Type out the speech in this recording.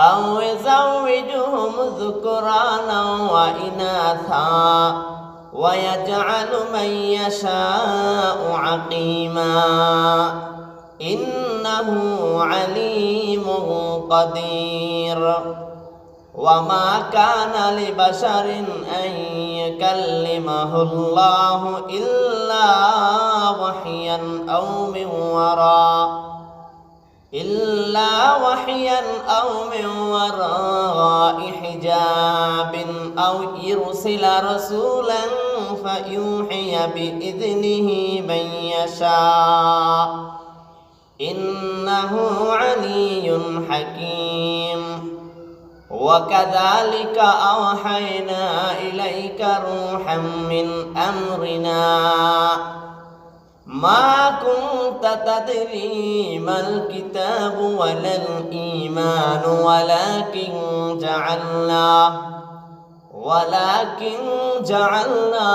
أو يزوجهم ذكرانا وإناثا ويجعل من يشاء عقيما إنه عليم قدير. وما كان لبشر أن يكلمه الله إلا وحيا أو من وراء. إلا وحيا أو من وراء حجاب أو يرسل رسولا فيوحي بإذنه من يشاء. إنه علي حكيم. وكذلك أوحينا إليك روحا من أمرنا. ما كنت تدري ما الكتاب ولا الإيمان ولكن جعلنا ولكن جعلنا